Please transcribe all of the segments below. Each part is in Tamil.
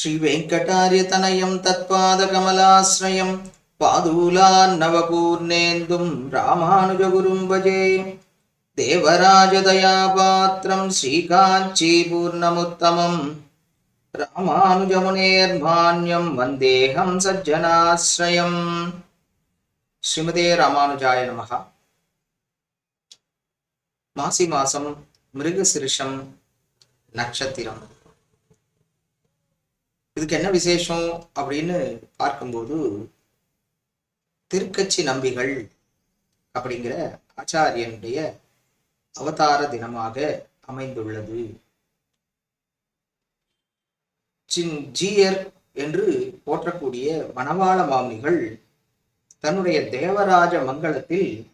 శ్రీవేङ्कటాर्यतनयं तत्पादकमलाश्रयं पादूलान्नवपूर्णेन्दुं रामानुजगुरुं भजे देवराजदयापात्रं श्रीकाञ्चीपूर्णमुत्तमं रामानुजमुनेर्मान्यं वन्देऽहं सज्जनाश्रयं శ్రీమతే రామానుజాయ నమ మాసిమాసం మృగశీర్షం నక్షత్రం இதுக்கு என்ன விசேஷம் அப்படின்னு பார்க்கும்போது திருக்கச்சி நம்பிகள் அப்படிங்கிற ஆச்சாரியனுடைய அவதார தினமாக அமைந்துள்ளது. சின் ஜீயர் என்று போற்றக்கூடிய மணவாள மாமனிகள் தன்னுடைய தேவராஜ மங்களத்தில்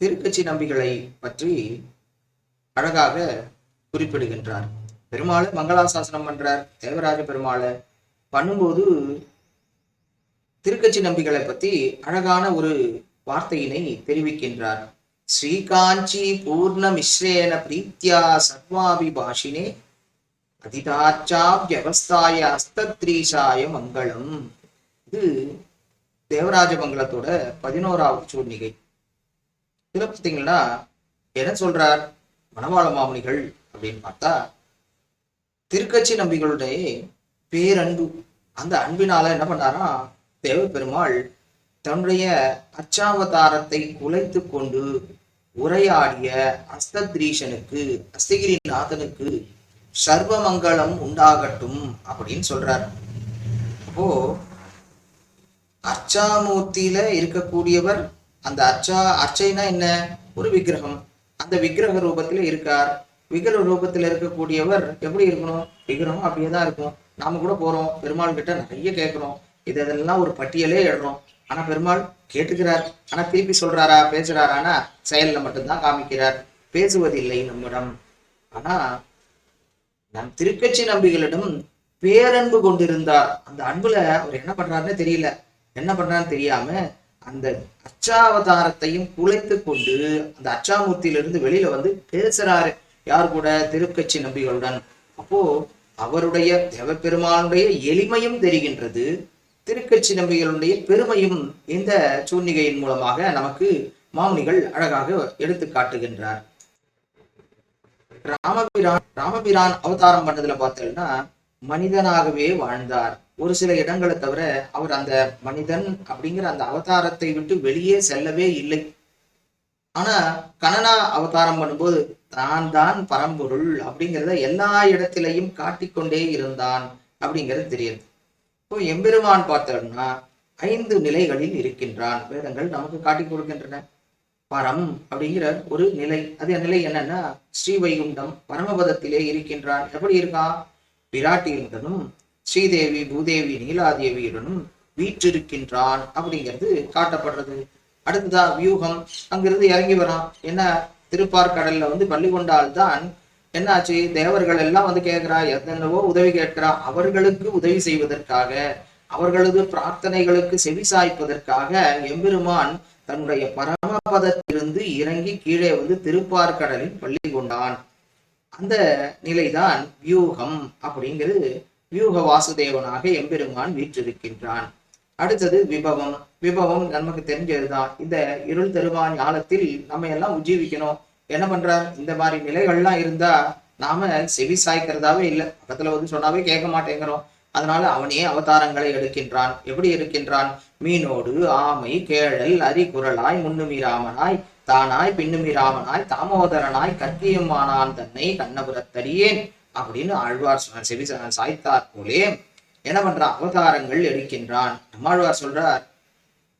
திருக்கச்சி நம்பிகளை பற்றி அழகாக குறிப்பிடுகின்றார் பெருமாளை மங்களாசாசனம் பண்றார் தேவராஜ பெருமாளை பண்ணும்போது திருக்கச்சி நம்பிகளை பத்தி அழகான ஒரு வார்த்தையினை தெரிவிக்கின்றார். ஸ்ரீகாஞ்சி பூர்ண மிஸ்ரேன பிரீத்தியா சர்வாபிபாஷினே அதிதாச்சாவியவஸ்தாய அஸ்தத்ரீசாய மங்களம். இது தேவராஜ மங்கலத்தோட பதினோராவது சூர்ணிகை இதில் பார்த்தீங்கன்னா என்ன சொல்றார்? மணவாள மாமுனிகள் அப்படின்னு பார்த்தா திருக்கட்சி நம்பிகளுடைய பேரன்பு. அந்த அன்பினால என்ன பண்ணாரா தேவ பெருமாள் தன்னுடைய அச்சாவதாரத்தை குலைத்து கொண்டு உரையாடிய அஸ்தத்ரீஷனுக்கு அஸ்தகிரிநாதனுக்கு சர்வமங்கலம் உண்டாகட்டும் அப்படின்னு சொல்றார். அப்போ அர்ச்சாமூர்த்தியில இருக்கக்கூடியவர் அந்த அர்ச்சா அர்ச்சைனா என்ன? ஒரு விக்கிரகம். அந்த விக்கிரக ரூபத்துல இருக்கார். விக்கிரக ரூபத்துல இருக்கக்கூடியவர் எப்படி இருக்கணும்? விக்கிரகம் அப்படியே தான் இருக்கும். நாம கூட போறோம். பெருமாள் கிட்ட நிறைய கேட்கிறோம். இது இதெல்லாம் ஒரு பட்டியலே எழுறோம் ஆனா பெருமாள் கேட்டுக்கிறார். ஆனா திருப்பி சொல்றாரா பேசுறாரானா செயல்ல மட்டும்தான் காமிக்கிறார். பேசுவதில்லை நம்மிடம். ஆனா நம் திருக்கட்சி நம்பிகளிடம் பேரன்பு கொண்டிருந்தார். அந்த அன்புல அவர் என்ன பண்றாருன்னு தெரியல. என்ன பண்றான்னு தெரியாம அந்த அச்சாவதாரத்தையும் குலைத்து கொண்டு அந்த அச்சாமூர்த்தியிலிருந்து வெளியில வந்து பேசுறாரு. யார் கூட திருக்கட்சி நம்பிகளுடன்? அப்போ அவருடைய தேவப்பெருமானுடைய எளிமையும் தெரிகின்றது திருக்கட்சி நம்பிகளுடைய பெருமையும் இந்த சூன்னிகையின் மூலமாக நமக்கு மாமுனிகள் அழகாக எடுத்து காட்டுகின்றார். ராமபிரான் ராமபிரான் அவதாரம் பண்ணதுல பார்த்தோம்னா மனிதனாகவே வாழ்ந்தார். ஒரு சில இடங்களை தவிர அவர் அந்த மனிதன் அப்படிங்கிற அந்த அவதாரத்தை விட்டு வெளியே செல்லவே இல்லை. ஆனா கனனா அவதாரம் பண்ணும்போது தான் தான் பரம்பொருள் அப்படிங்கிறத எல்லா இடத்திலையும் காட்டிக்கொண்டே இருந்தான் அப்படிங்கிறது தெரியுது. இப்போ எம்பெருமான் பார்த்தோம்னா ஐந்து நிலைகளில் இருக்கின்றான். வேதங்கள் நமக்கு காட்டி கொடுக்கின்றன. பரம் அப்படிங்கிற ஒரு நிலை. அது நிலை என்னன்னா ஸ்ரீவைகுண்டம் பரமபதத்திலே இருக்கின்றான். எப்படி இருக்கான் பிராட்டியுடனும் ஸ்ரீதேவி பூதேவி நீலாதேவியுடனும் வீற்றிருக்கின்றான் அப்படிங்கிறது காட்டப்படுறது. அடுத்ததா வியூகம். அங்கிருந்து இறங்கி வரான். என்ன? திருப்பார்கடல்ல வந்து பள்ளி கொண்டால்தான் என்னாச்சு? தேவர்கள் எல்லாம் வந்து கேட்கிறா எத்தனவோ உதவி கேட்கிறா. அவர்களுக்கு உதவி செய்வதற்காக அவர்களது பிரார்த்தனைகளுக்கு செவி சாய்ப்பதற்காக எம்பெருமான் தன்னுடைய பரமபதத்திலிருந்து இறங்கி கீழே வந்து திருப்பார்கடலில் பள்ளி கொண்டான் அந்த நிலைதான் வியூகம் அப்படிங்கிறது வியூக வாசுதேவனாக எம்பெருமான் வீற்றிருக்கின்றான். அடுத்தது விபவம். விபவம் நமக்கு தெரிஞ்சதுதான். இந்த இருள் தருவா ஞானத்தில் நம்ம எல்லாம் உஜீவிக்கணும். என்ன பண்ற இந்த மாதிரி நிலைகள்லாம் இருந்தா நாம செவி சாய்க்கிறதாவே இல்லை. பக்கத்துல வந்து சொன்னாவே கேட்க மாட்டேங்கிறோம். அதனால அவனே அவதாரங்களை எடுக்கின்றான். எப்படி இருக்கின்றான் மீனோடு ஆமை கேழல் அரிகுரலாய் முன்னுமிராமனாய் தானாய் பின்னுமிராமனாய் தாமோதரனாய் கற்கியம்மானான் தன்னை கண்ணபுரத்தடியேன் அப்படின்னு ஆழ்வார் செவி சாய்த்தார் போலே என்ன பண்றான் அவதாரங்கள் எடுக்கின்றான். நம்மாழ்வார் சொல்றார்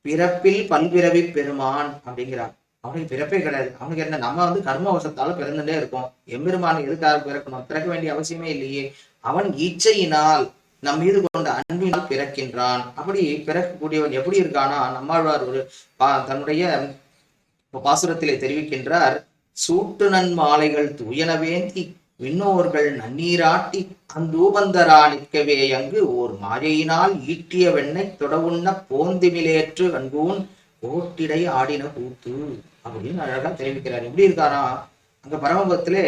பிறப்பில் பல்பிறவி பெருமான் அப்படிங்கிறான் அவனுக்கு பிறப்பே கிடையாது. அவனுக்கு என்ன நம்ம வந்து கர்மவசத்தால பிறந்துட்டே இருக்கோம். எம்பெருமான் எதுக்காக பிறக்கணும்? பிறக்க வேண்டிய அவசியமே இல்லையே. அவன் இச்சையினால் நம் மீது கொண்ட அன்பினால் பிறக்கின்றான். அப்படி பிறக்கக்கூடியவன் எப்படி இருக்கானா? நம்மாழ்வார் ஒரு பா- தன்னுடைய பாசுரத்திலே தெரிவிக்கின்றார் சூட்டு நன் மாலைகள் தூயனவேந்தி விண்ணோர்கள் நன்னீராட்டி அந்தூபந்தரா நிற்கவே அங்கு ஓர் மாயையினால் ஈட்டிய வெண்ணை தொடவுண்ண போந்திமிலேற்று அன்பூன் ஓட்டிடை ஆடின கூத்து. அப்படின்னு அழகா தெரிவிக்கிறார். எப்படி இருக்காரா? அங்க பரமபத்திலே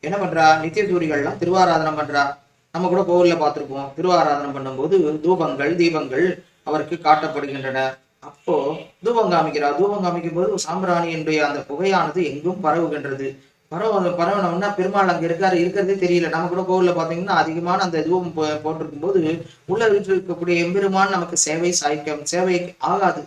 என்ன பண்றா? நித்திய சூரிகள்லாம் திருவாராதனம் பண்றா. நம்ம கூட கோவில்ல பார்த்திருப்போம். திருவாராதனம் பண்ணும்போது தூபங்கள் தீபங்கள் அவருக்கு காட்டப்படுகின்றன. அப்போ தூபம் காமிக்கிறார். தூபம் காமிக்கும் போது சாம்பிராணியினுடைய அந்த புகையானது எங்கும் பரவுகின்றது. பரவ பரவணும்னா பெருமாள் அங்க இருக்காரு இருக்கிறதே தெரியல. நம்ம கூட கோவில்ல பாத்தீங்கன்னா அதிகமான அந்த தூபம் போ- போட்டிருக்கும் போது உள்ள வீட்டில் இருக்கக்கூடிய எம்பெருமான் நமக்கு சேவை சாய்க்க சேவை ஆகாது.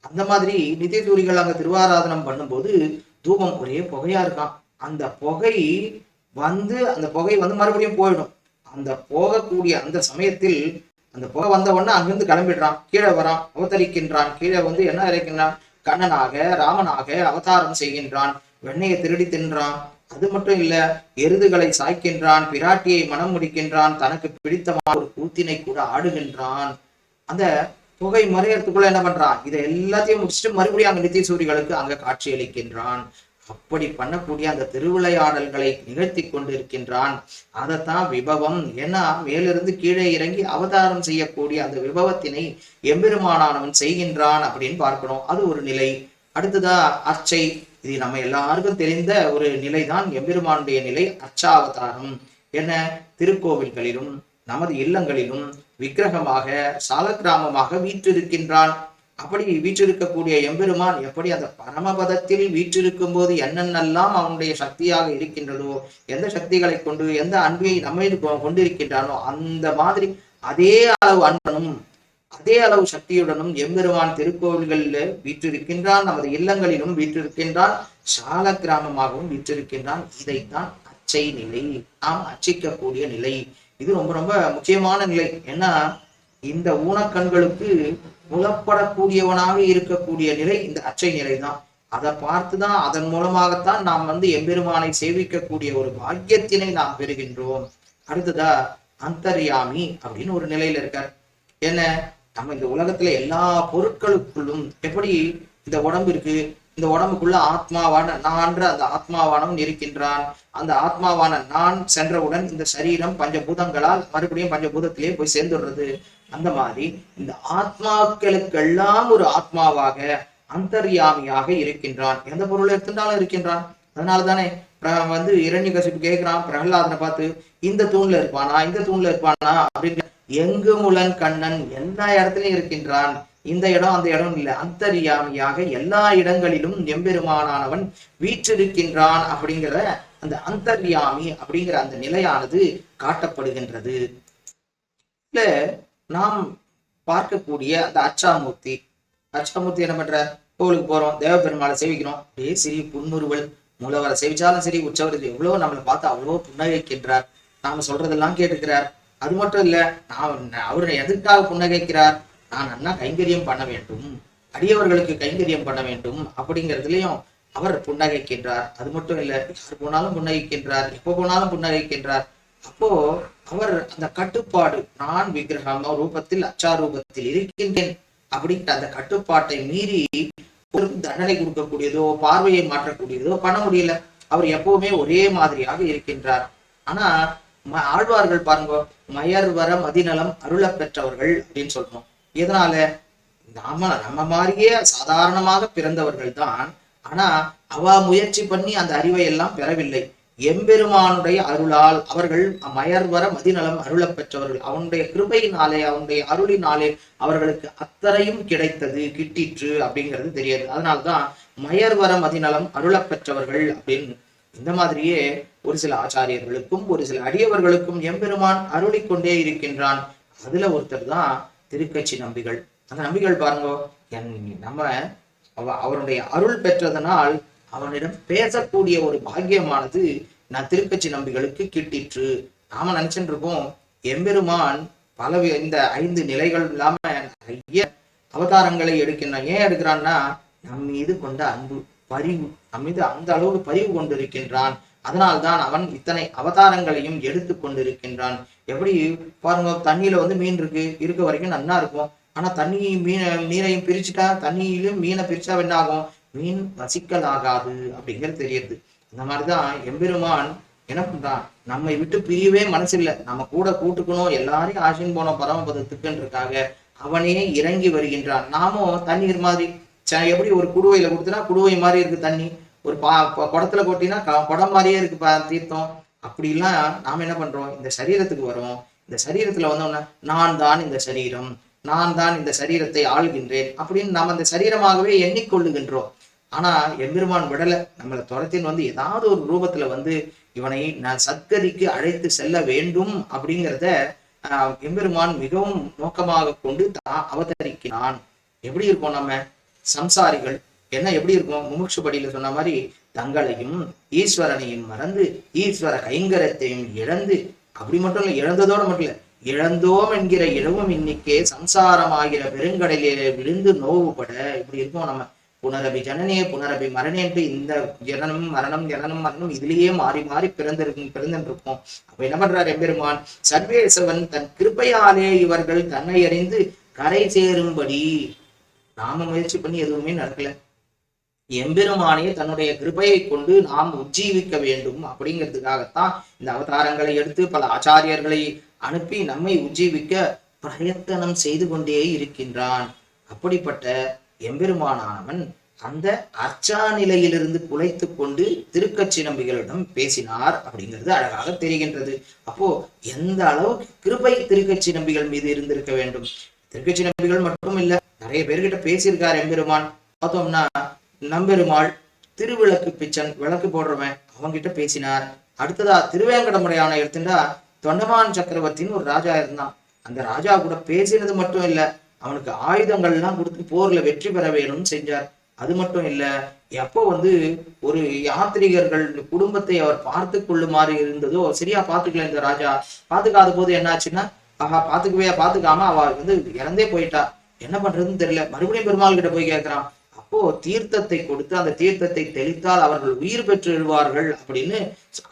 அந்த மாதிரி நித்திய தூரிகள் அங்க திருவாராதனம் பண்ணும்போது தூபம் ஒரே புகையா இருக்கான். அந்த புகை வந்து அந்த புகை வந்து மறுபடியும் போயிடும். அந்த போகக்கூடிய அந்த சமயத்தில் அந்த புகை வந்த உடனே அங்கிருந்து கிளம்பிடுறான். கீழே வரான் அவதரிக்கின்றான். கீழே வந்து என்ன இறைக்கின்றான்? கண்ணனாக ராமனாக அவதாரம் செய்கின்றான். வெண்ணையை திருடி தின்றான். அது மட்டும் இல்ல எருதுகளை சாய்க்கின்றான் பிராட்டியை மனம் முடிக்கின்றான் தனக்கு பிடித்தமான ஒரு கூத்தினை கூட ஆடுகின்றான். அந்த புகை மறையறதுக்குள்ள என்ன பண்றான்? இதை எல்லாத்தையும் முடிச்சுட்டு மறுபடியும் அங்க நித்திய சூரிகளுக்கு அங்க காட்சியளிக்கின்றான் அப்படி பண்ணக்கூடிய அந்த திருவிளையாடல்களை நிகழ்த்தி கொண்டிருக்கின்றான். அதைத்தான் விபவம். ஏன்னா மேலிருந்து கீழே இறங்கி அவதாரம் செய்யக்கூடிய அந்த விபவத்தினை எம்பெருமானானவன் செய்கின்றான் அப்படின்னு பார்க்கணும். அது ஒரு நிலை. அடுத்ததா அர்ச்சை. இது நம்ம எல்லாருக்கும் தெரிந்த ஒரு நிலைதான் எம்பெருமானுடைய நிலை அச்சாவதாரம். என திருக்கோவில்களிலும் நமது இல்லங்களிலும் விக்கிரகமாக சாலக்கிராமமாக வீற்றிருக்கின்றான். அப்படி வீற்றிருக்கக்கூடிய எம்பெருமான் எப்படி அந்த பரமபதத்தில் வீற்றிருக்கும் போது என்னென்னலாம் அவனுடைய சக்தியாக இருக்கின்றதோ எந்த சக்திகளை கொண்டு எந்த அன்பை நம்மை கொ- கொண்டிருக்கின்றானோ அந்த மாதிரி அதே அளவு அன்பனும் அதே அளவு சக்தியுடனும் எம்பெருவான் திருக்கோவில்களில் வீற்றிருக்கின்றான் நமது இல்லங்களிலும் வீற்றிருக்கின்றான் சால கிராமமாகவும் வீற்றிருக்கின்றான். இதைத்தான் அச்சை நிலை நாம் அச்சிக்கக்கூடிய நிலை. இது ரொம்ப ரொம்ப முக்கியமான நிலை. ஏன்னா இந்த ஊனக்கண்களுக்கு புலப்படக்கூடியவனாக இருக்கக்கூடிய நிலை இந்த அச்சை நிலை தான் அதை பார்த்துதான் அதன் மூலமாகத்தான் நாம் வந்து எம்பெருமானை சேவிக்கக்கூடிய ஒரு பாக்கியத்தினை நாம் பெறுகின்றோம். அடுத்ததா அந்தர்யாமி அப்படின்னு ஒரு நிலையில இருக்கார். என்ன? நம்ம இந்த உலகத்துல எல்லா பொருட்களுக்குள்ளும் எப்படி இந்த உடம்பு இருக்கு? இந்த உடம்புக்குள்ள ஆத்மாவான நான்ற அந்த ஆத்மாவானவன் இருக்கின்றான். அந்த ஆத்மாவான நான் சென்றவுடன் இந்த சரீரம் பஞ்சபூதங்களால் மறுபடியும் பஞ்சபூதத்திலே போய் சேர்ந்துடுறது. அந்த மாதிரி இந்த ஆத்மாக்களுக்கெல்லாம் ஒரு ஆத்மாவாக அந்தர்யாமியாக இருக்கின்றான். எந்த பொருள் எடுத்துட்டாலும் இருக்கின்றான். அதனால தானே வந்து இரண்ய கசிப்பு கேட்கிறான் பிரகலாதனை பார்த்து இந்த தூண்ல இருப்பானா? இந்த தூண்ல இருப்பானா? அப்படின்னு எங்கு முலன் கண்ணன் எல்லா இடத்துலயும் இருக்கின்றான்? இந்த இடம் அந்த இடம் இல்லை. அந்தர்யாமியாக எல்லா இடங்களிலும் எம்பெருமானானவன் வீற்றிருக்கின்றான் அப்படிங்கிற அந்த அந்தர்யாமி அப்படிங்கிற அந்த நிலையானது காட்டப்படுகின்றது. இல்ல நாம் பார்க்கக்கூடிய அந்த அச்சாமூர்த்தி. அச்சாமூர்த்தி என்ன பண்ற? கோவிலுக்கு போறோம் தேவபெருமாளை சேவிக்கிறோம். அப்படியே சிறிய புன்முறுவல் மூலவரை சேவிச்சாலும் சரி உற்சவர்கள் எவ்வளவு நம்மளை பார்த்து அவ்வளவு புன்னகைக்கின்றார். நாம சொல்றதெல்லாம் கேட்டுக்கிறார் அது மட்டும் இல்ல நான் அவர் எதற்காக புன்னகைக்கிறார்? நான் அண்ணா கைங்கரியம் பண்ண வேண்டும். அடியவர்களுக்கு கைங்கரியம் பண்ண வேண்டும். அப்படிங்கிறதுலயும் அவர் புன்னகைக்கின்றார். அது மட்டும் இல்ல யார் போனாலும் புன்னகைக்கின்றார். எப்போ போனாலும் புன்னகைக்கின்றார். அப்போ அவர் அந்த கட்டுப்பாடு நான் விக்கிரகம் ரூபத்தில் அச்சார் ரூபத்தில் இருக்கின்றேன் அப்படிங்கிற அந்த கட்டுப்பாட்டை மீறி ஒரு தண்டனை கொடுக்கக்கூடியதோ பார்வையை மாற்றக்கூடியதோ பண்ண முடியல. அவர் எப்பவுமே ஒரே மாதிரியாக இருக்கின்றார். ஆனா ஆழ்வார்கள் பாருங்க மயர் வர மதிநலம் அருளப் பெற்றவர்கள் அப்படின்னு சொல்றோம். எதனால? நாம நம்ம மாதிரியே சாதாரணமாக பிறந்தவர்கள் தான் ஆனா அவ முயற்சி பண்ணி அந்த அறிவை எல்லாம் பெறவில்லை. எம்பெருமானுடைய அருளால் அவர்கள் மயர் வர மதிநலம் அருள பெற்றவர்கள். அவனுடைய கிருபையினாலே அவனுடைய அருளினாலே அவர்களுக்கு அத்தனையும் கிடைத்தது கிட்டிற்று அப்படிங்கிறது தெரியாது. அதனால்தான் மயர் வர மதிநலம் அருளப் பெற்றவர்கள் அப்படின்னு இந்த மாதிரியே ஒரு சில ஆச்சாரியர்களுக்கும் ஒரு சில அடியவர்களுக்கும் எம்பெருமான் அருளி கொண்டே இருக்கின்றான். அதுல ஒருத்தர் தான் திருக்கட்சி நம்பிகள். அந்த நம்பிகள் பாருங்க நம்ம அவருடைய அருள் பெற்றதனால் அவனிடம் பேசக்கூடிய ஒரு பாக்கியமானது நான் திருக்கட்சி நம்பிகளுக்கு கிட்டிற்று. நாம நினைச்சுட்டு இருக்கோம் எம்பெருமான் பல இந்த ஐந்து நிலைகள் இல்லாம நிறைய அவதாரங்களை எடுக்கின்றான். ஏன் எடுக்கிறான்னா நம் மீது கொண்ட அன்பு. பரிவு அமித அந்த அளவுக்கு பரிவு கொண்டிருக்கின்றான். அதனால்தான் அவன் இத்தனை அவதாரங்களையும் எடுத்து கொண்டிருக்கின்றான். எப்படி? பாருங்க தண்ணியில வந்து மீன் இருக்கு. இருக்க வரைக்கும் நல்லா இருக்கும். ஆனா தண்ணியையும் மீனை நீரையும் பிரிச்சுட்டா தண்ணியிலும் மீனை பிரிச்சா என்ன ஆகும்? மீன் வசிக்கலாகாது அப்படிங்கிறது தெரியுது. இந்த மாதிரிதான் எம்பெருமான் என்ன பண்றான்? நம்மை விட்டு பிரியவே மனசு நம்ம கூட கூட்டுக்கணும். எல்லாரையும் ஆசின் போனோம் பரமபதத்துக்குன்றதுக்காக அவனே இறங்கி வருகின்றான். நாமும் தண்ணீர் மாதிரி எப்படி ஒரு குடுவையில கொடுத்தனா குடுவை மாதிரி இருக்கு தண்ணி. ஒரு பா குடத்துல கொட்டினா குடம் மாதிரியே இருக்கு பா- தீர்த்தம். அப்படிலாம் நாம என்ன பண்றோம்? இந்த சரீரத்துக்கு வரோம் இந்த சரீரத்துல வந்தோம்னா நான் தான் இந்த சரீரம். நான் தான் இந்த சரீரத்தை ஆள்கின்றேன். அப்படின்னு நாம் அந்த சரீரமாகவே எண்ணிக்கொள்ளுகின்றோம். ஆனா எம்பெருமான் விடலை. நம்மளை துரத்தின் வந்து ஏதாவது ஒரு ரூபத்துல வந்து இவனை நான் சத்கதிக்கு அழைத்து செல்ல வேண்டும் அப்படிங்கிறத ஆஹ், எம்பெருமான் மிகவும் நோக்கமாக கொண்டு தான் அவதரிக்கிறான். எப்படி இருக்கோம் நம்ம? சம்சாரிகள். என்ன எப்படி இருக்கும்? முமுட்சு படியில சொன்ன மாதிரி தங்களையும் ஈஸ்வரனையும் மறந்து ஈஸ்வர கைங்கரத்தையும் இழந்து அப்படி மட்டும் இல்லை இழந்ததோடு மட்டும் இல்லை இழந்தோம் என்கிற இழவும் இன்னிக்கே சம்சாரமாகிற பெருங்கடலிலே விழுந்து நோவுபட இப்படி இருக்கோம் நம்ம. புனரபி ஜனனே புனரபி மரணேன்ட்டு இந்த ஜனனம் மரணம் ஜனனம் மரணம் இதுலயே மாறி மாறி பிறந்திருக்கும் பிறந்திருக்கும் அப்ப என்ன பண்றார் எம்பெருமான்? சர்வேசவன் தன் கிருப்பையாலே இவர்கள் தன்னை அறிந்து கரை சேரும்படி நாம முயற்சி பண்ணி எதுவுமே நடக்கல. எம்பெருமானே தன்னுடைய கிருபையை கொண்டு நாம் உஜ்ஜீவிக்க வேண்டும் அப்படிங்கிறதுக்காகத்தான் இந்த அவதாரங்களை எடுத்து பல ஆச்சாரியர்களை அனுப்பி நம்மை உஜ்ஜீவிக்க பிரயத்தனம் செய்து கொண்டே இருக்கின்றான். அப்படிப்பட்ட எம்பெருமானானவன் அந்த அர்ச்சா நிலையிலிருந்து குலைத்து கொண்டு திருக்கட்சி நம்பிகளிடம் பேசினார் அப்படிங்கிறது அழகாக தெரிகின்றது. அப்போ எந்த அளவுக்கு கிருபை திருக்கட்சி நம்பிகள் மீது இருந்திருக்க வேண்டும்? திருக்கட்சி நம்பிகள் மட்டும் இல்ல நிறைய பேர்கிட்ட பேசியிருக்கார் எம்பெருமான். பார்த்தோம்னா நம்பெருமாள் திருவிளக்கு பிச்சன் விளக்கு போடுறவன் அவங்கிட்ட பேசினார். அடுத்ததா திருவேங்கடமுடையான எடுத்துட்டா தொண்டமான் சக்கரவர்த்தின்னு ஒரு ராஜா இருந்தான். அந்த ராஜா கூட பேசினது மட்டும் இல்ல அவனுக்கு ஆயுதங்கள் எல்லாம் கொடுத்து போர்ல வெற்றி பெற வேணும்னு செஞ்சார். அது மட்டும் இல்ல எப்போ வந்து ஒரு யாத்திரிகர்கள் குடும்பத்தை அவர் பார்த்து கொள்ளுமாறு இருந்ததோ சரியா பாத்துக்கல இந்த ராஜா. பாத்துக்காத போது என்னாச்சுன்னா ஆஹா பாத்துக்கவே பாத்துக்காம அவ வந்து இறந்தே போயிட்டா. என்ன பண்றதுன்னு தெரியல. மறுபடியும் பெருமாள் கிட்ட போய் கேட்கிறான் அப்போ தீர்த்தத்தை கொடுத்து அந்த தீர்த்தத்தை தெளித்தால் அவர்கள் உயிர் பெற்று எழுவார்கள் அப்படின்னு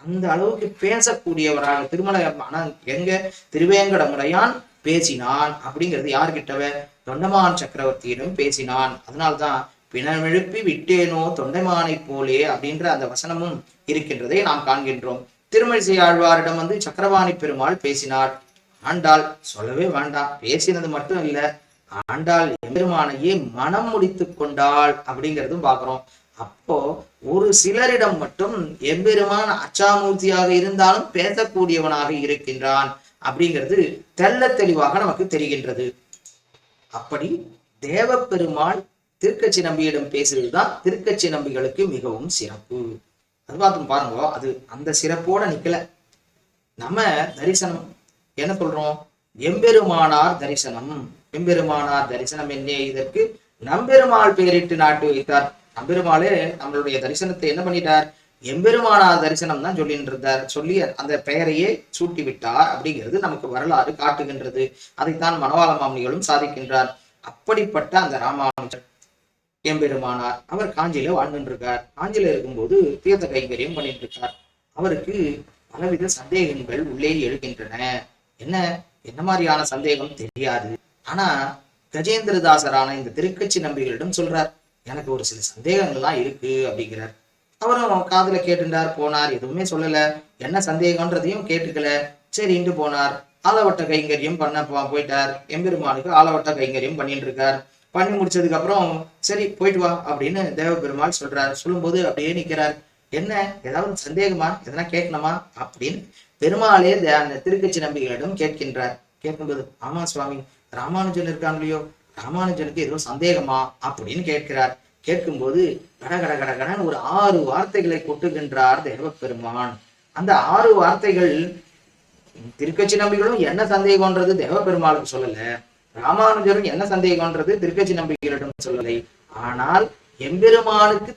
அந்த அளவுக்கு பேசக்கூடியவராக திருமலை ஆனா எங்க? திருவேங்கடமுடையான் பேசினான் அப்படிங்கிறது யார்கிட்டவ? தொண்டமான் சக்கரவர்த்தியிடம் பேசினான். அதனால்தான் பிணமெழுப்பி விட்டேனோ தொண்டைமானை போலே அப்படின்ற அந்த வசனமும் இருக்கின்றதை நாம் காண்கின்றோம். திருமழிசை ஆழ்வாரிடம் வந்து சக்கரவாணி பெருமாள் பேசினார். ஆண்டாள் சொல்லவே வேண்டாம் பேசினது மட்டும் இல்ல. ஆண்டாள் எம்பெருமானையே மனம் முடித்து கொண்டாள் அப்படிங்கிறதும் பாக்குறோம் அப்போ ஒரு சிலரிடம் மட்டும் எம்பெருமான் அச்சாமூர்த்தியாக இருந்தாலும் பேசக்கூடியவனாக இருக்கின்றான் அப்படிங்கிறது தெள்ள தெளிவாக நமக்கு தெரிகின்றது. அப்படி தேவப்பெருமாள் திருக்கச்சி நம்பியிடம் பேசுவதுதான் திருக்கச்சி நம்பிகளுக்கு மிகவும் சிறப்பு. அது பார்த்து பாருங்க அது அந்த சிறப்போட நிக்கல. நம்ம தரிசனம் என்ன சொல்றோம்? எம்பெருமானார் தரிசனம். எம்பெருமானார் தரிசனம் என்ன இதற்கு நம்பெருமாள் பெயரிட்டு நாட்டு வைத்தார். நம்பெருமாளே நம்மளுடைய தரிசனத்தை என்ன பண்ணிட்டார்? எம்பெருமானார் தரிசனம் தான் சொல்லிட்டு இருந்தார் சொல்லி அந்த பெயரையே சூட்டி விட்டார் அப்படிங்கிறது நமக்கு வரலாறு காட்டுகின்றது. அதைத்தான் மணவாள மாமனிகளும் சாதிக்கின்றார். அப்படிப்பட்ட அந்த ராமானுஜர் எம்பெருமானார். அவர் காஞ்சியில வாழ்ந்துருக்கார் இருக்கார் காஞ்சியில இருக்கும்போது தீர்த்த கைங்கரியம் பண்ணிட்டு இருக்கார் அவருக்கு பலவித சந்தேகங்கள் உள்ளே எழுகின்றன. என்ன என்ன மாதிரியான சந்தேகம் தெரியாது. ஆனா கஜேந்திரதாசரான இந்த திருக்கட்சி நம்பிகளிடம் சொல்றார் எனக்கு ஒரு சில சந்தேகங்கள்லாம் இருக்கு அப்படிங்கிறார். அவரும் காதுல கேட்டுட்டார் போனார் எதுவுமே சொல்லல. என்ன சந்தேகம்ன்றதையும் கேட்டுக்கல. சரின்ட்டு போனார். ஆலவட்ட கைங்கரியம் பண்ண போயிட்டார். எம்பெருமானுக்கு ஆலவட்ட கைங்கரியம் பண்ணிட்டு இருக்கார் பண்ணி முடிச்சதுக்கு அப்புறம் சரி போயிட்டு வா அப்படின்னு தேவபெருமாள் சொல்றார். சொல்லும்போது அப்படியே நிக்கிறார். என்ன ஏதாவது சந்தேகமா? எதனா கேட்கணுமா? அப்படின்னு பெருமாளே அந்த திருக்கச்சி நம்பிகளிடம் கேட்கின்றார். கேட்கும்போது ஆமா சுவாமி ராமானுஜன் இருக்காங்களையோ? ராமானுஜனுக்கு ஏதோ சந்தேகமா? அப்படின்னு கேட்கிறார். கேட்கும்போது கட கட கட ஒரு ஆறு வார்த்தைகளை கொட்டுகின்றார் தேவபெருமான் அந்த ஆறு வார்த்தைகள் திருக்கச்சி நம்பிகளும் என்ன சந்தேகம்ன்றது தேவபெருமாளுக்கு சொல்லல. ராமானுஜரும் என்ன சந்தேகம்ன்றது திருக்கச்சி நம்பிகளிடம் சொல்லலை. ஆனால் எம்பெருமானுக்கு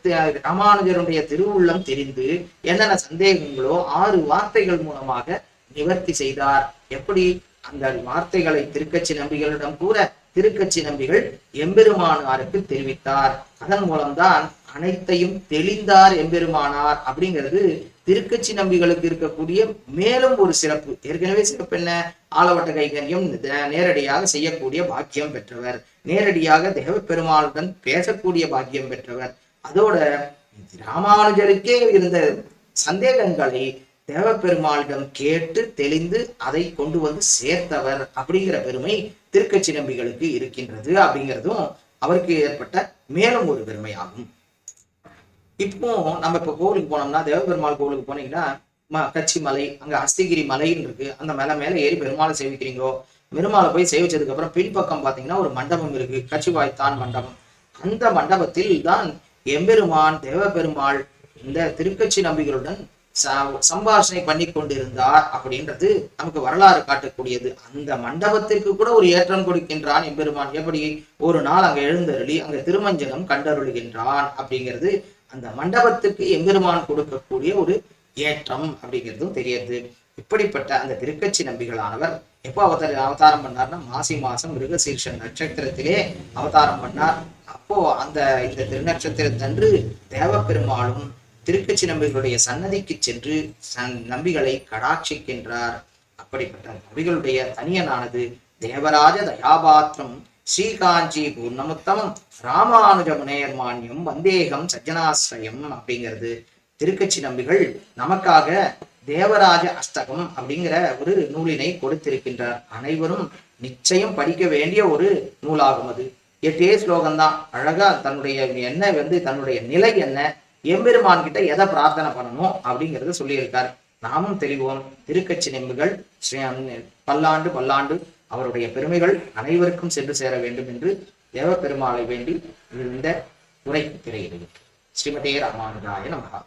ராமானுஜருடைய திருவுள்ளம் தெரிந்து என்னென்ன சந்தேகங்களோ ஆறு வார்த்தைகள் மூலமாக நிவர்த்தி செய்தார். எப்படி? அந்த வார்த்தைகளை திருக்கட்சி நம்பிகளிடம் கூற திருக்கட்சி நம்பிகள் எம்பெருமானாருக்கு தெரிவித்தார். அதன் மூலம்தான் அனைத்தையும் தெளிந்தார் எம்பெருமானார் அப்படிங்கிறது திருக்கச்சி நம்பிகளுக்கு இருக்கக்கூடிய மேலும் ஒரு சிறப்பு. ஏற்கனவே சிறப்பு என்ன? ஆலவட்ட கைகரியம் நேரடியாக செய்யக்கூடிய பாக்கியம் பெற்றவர். நேரடியாக தேவப்பெருமாளுடன் பேசக்கூடிய பாக்கியம் பெற்றவர். அதோட ராமானுஜருக்கே இருந்த சந்தேகங்களை தேவப்பெருமாளிடம் கேட்டு தெளிந்து அதை கொண்டு வந்து சேர்த்தவர் அப்படிங்கிற பெருமை திருக்கச்சி நம்பிகளுக்கு இருக்கின்றது அப்படிங்கிறதும் அவருக்கு ஏற்பட்ட மேலும் ஒரு பெருமையாகும். இப்போ நம்ம இப்ப கோவிலுக்கு போனோம்னா தேவபெருமாள் கோவிலுக்கு போனீங்கன்னா ம கச்சி மலை அங்க அஸ்திகிரி மலைன்னு இருக்கு. அந்த மலை மேல ஏறி பெருமாளை சேவிக்கிறீங்களோ? பெருமாளை போய் சேவிச்சதுக்கு அப்புறம் பின்பக்கம் பாத்தீங்கன்னா ஒரு மண்டபம் இருக்கு. கச்சிவாய்த்தான் மண்டபம். அந்த மண்டபத்தில் தான் எம்பெருமான் தேவபெருமாள் இந்த திருக்கட்சி நம்பிகளுடன் ச- சம்பாஷணை பண்ணி கொண்டிருந்தார் அப்படின்றது நமக்கு வரலாறு காட்டக்கூடியது. அந்த மண்டபத்திற்கு கூட ஒரு ஏற்றம் கொடுக்கின்றான் எம்பெருமான். எப்படி? ஒரு நாள் அங்க எழுந்தருளி அங்க திருமஞ்சனம் கண்டருளுகின்றான் அப்படிங்கிறது அந்த மண்டபத்துக்கு எம்பெருமான் கொடுக்கக்கூடிய ஒரு ஏற்றம் அப்படிங்கிறதும் தெரியுது. இப்படிப்பட்ட அந்த திருக்கட்சி நம்பிகளானவர் எப்போ அவதார அவதாரம் பண்ணார்னா மாசி மாசம் மிருகசீர்ஷ நட்சத்திரத்திலே அவதாரம் பண்ணார். அப்போ அந்த இந்த திருநட்சத்திரத்தன்று தேவப்பெருமாளும் திருக்கட்சி நம்பிகளுடைய சன்னதிக்கு சென்று சன் நம்பிகளை கடாட்சிக்கின்றார். அப்படிப்பட்ட நபிகளுடைய தனியனானது தேவராஜ தயாபாத்திரம் ஸ்ரீகாஞ்சி பூர்ணமுத்தமம் ராமானுஜ முனையர்மான்யம் வந்தேகம் சஜ்ஜனாசிரயம் அப்படிங்கிறது. திருக்கட்சி நம்பிகள் நமக்காக தேவராஜ அஷ்டகம் அப்படிங்கிற ஒரு நூலினை கொடுத்திருக்கின்றார். அனைவரும் நிச்சயம் படிக்க வேண்டிய ஒரு நூலாகும் அது. எட்டே ஸ்லோகம்தான். அழகா தன்னுடைய என்ன வந்து தன்னுடைய நிலை என்ன எம்பெருமான் கிட்ட எதை பிரார்த்தனை பண்ணணும் அப்படிங்கிறத சொல்லியிருக்கார். நாமும் தெளிவோம். திருக்கட்சி நம்பிகள் ஸ்ரீ பல்லாண்டு பல்லாண்டு அவருடைய பெருமைகள் அனைவருக்கும் சென்று சேர வேண்டும் என்று தேவ பெருமாளை வேண்டி இந்த உரை திரையிடுகிறேன். ஸ்ரீமதே ராமானுஜாய நமகா